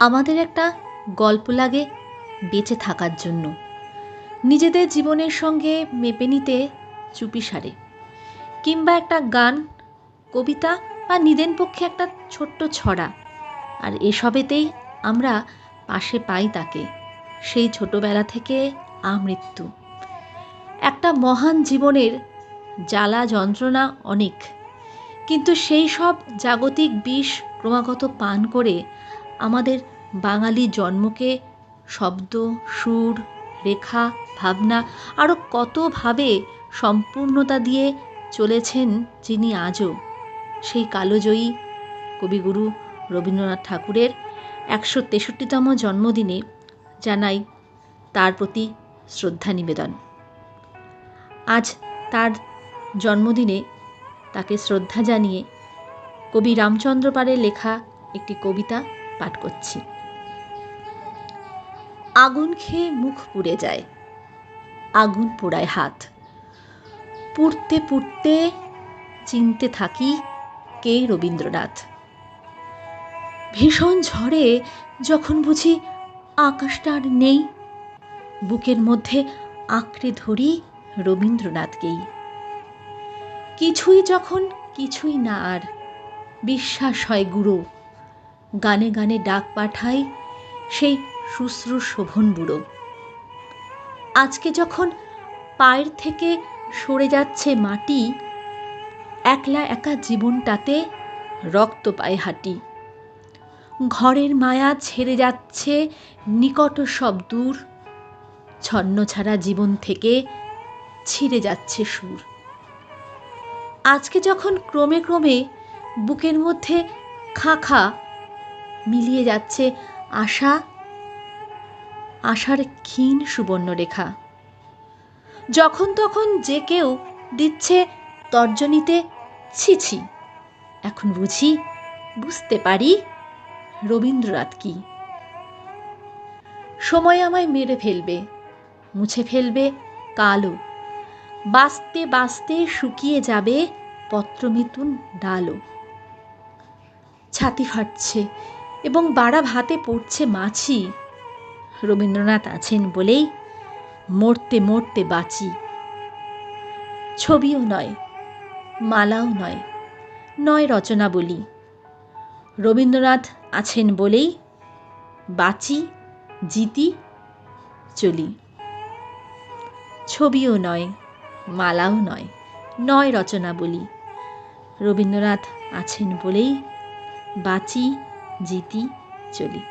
আমাদের একটা গল্প লাগে বেঁচে থাকার জন্য। নিজেদের জীবনের সঙ্গে মেপে নিতে চুপিসারে কিংবা একটা গান, কবিতা বা নিদেন পক্ষে একটা ছোট্ট ছড়া। আর এসবেতেই আমরা পাশে পাই তাকে, সেই ছোটবেলা থেকে আমৃত্যু একটা মহান জীবনের জ্বালা যন্ত্রণা অনেক। কিন্তু সেই সব জাগতিক বিষ ক্রমাগত পান করে আমাদের বাঙালি জন্মকে শব্দ, সুর, রেখা, ভাবনা আরও কতভাবে সম্পূর্ণতা দিয়ে চলেছেন যিনি আজও, সেই কালোজয়ী কবিগুরু রবীন্দ্রনাথ ঠাকুরের একশো তেষট্টিতম জন্মদিনে জানাই তার প্রতি শ্রদ্ধা নিবেদন। আজ তার জন্মদিনে তাকে শ্রদ্ধা জানিয়ে কবি রামচন্দ্র পারের লেখা একটি কবিতা পাঠ করছি। আগুন খেয়ে মুখ পুড়ে যায়। আগুন পোড়ায় হাত। পুড়তে পুড়তে চিনতে থাকি কে রবীন্দ্রনাথ। ভীষণ ঝড়ে যখন বুঝি আকাশটা আর নেই, বুকের মধ্যে আঁকড়ে ধরি রবীন্দ্রনাথকেই। কিছুই যখন কিছুই না আর, বিশ্বাস হয় গুঁড়ো গানে গানে ডাক পাঠাই সেই শুশ্রূ শোভন বুড়ো। আজকে যখন পায়ের থেকে সরে যাচ্ছে মাটি, একলা একা জীবনটাতে রক্ত পায়ে হাঁটি। ঘরের মায়া ছেড়ে যাচ্ছে নিকট সব দূর, ছন্ন ছাড়া জীবন থেকে ছিঁড়ে যাচ্ছে সুর। আজকে যখন ক্রমে ক্রমে বুকের মধ্যে খাঁখা মিলিয়ে যাচ্ছে আশা, আশার ক্ষীণ সুবর্ণরেখা। যখন তখন যে কেউ দিচ্ছে তর্জনীতে ছিছি এখন বুঝি, বুঝতে পারি রবীন্দ্রনাথ কি। সময় আমায় মেরে ফেলবে, মুছে ফেলবে কালো, বাঁচতে বাঁচতে শুকিয়ে যাবে পত্রমিতুন ডালও ছাতি ফাটছে এবং বাড়া ভাতে পড়ছে মাছি। রবীন্দ্রনাথ আছেন বলেই মরতে মরতে বাঁচি। ছবিও নয়, মালাও নয় নয় রচনা বলি। রবীন্দ্রনাথ আছেন বলেই বাঁচি, জিতি, চলি। ছবিও নয়, মালাও নয় নয় রচনা বলি। রবীন্দ্রনাথ আছেন বলেই বাঁচি জিতি চলি